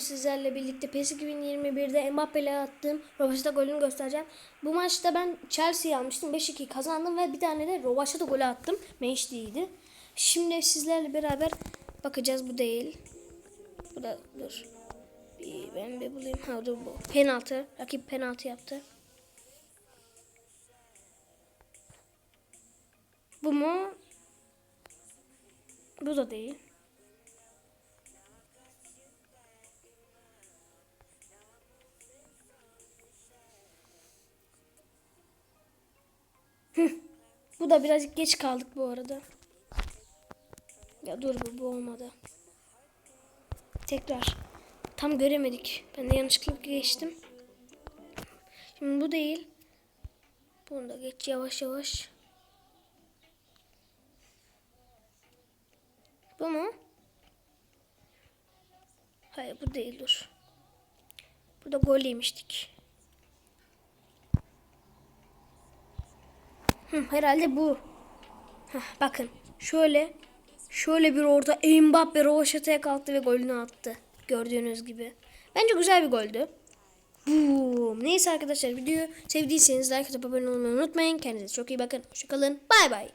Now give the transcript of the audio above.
sizlerle birlikte PES 2021'de Mbappe'yle attığım Rovaşata golünü göstereceğim. Bu maçta ben Chelsea'yi almıştım. 5-2 kazandım ve bir tane de Rovaşata golü attım. Menşli'ydi. Şimdi sizlerle beraber bakacağız. Bu değil. Bu da dur. Bir, ben bir bulayım. Ha dur bu. Penaltı. Rakip penaltı yaptı. Bu mu? Bu da değil. Da birazcık geç kaldık bu arada. Ya dur bu, bu olmadı. Tekrar. Tam göremedik. Ben de yanlışlıkla geçtim. Şimdi bu değil. Bunu da geç yavaş yavaş. Bu mu? Hayır bu değil dur. Burada gol yemiştik. Herhalde bu. Heh, bakın şöyle şöyle bir orta Mbappe rovaşataya kalktı ve golünü attı. Gördüğünüz gibi. Bence güzel bir goldü. Boom. Neyse arkadaşlar videoyu sevdiyseniz like atıp abone olmayı unutmayın. Kendinize çok iyi bakın. Hoşçakalın. Bay bay.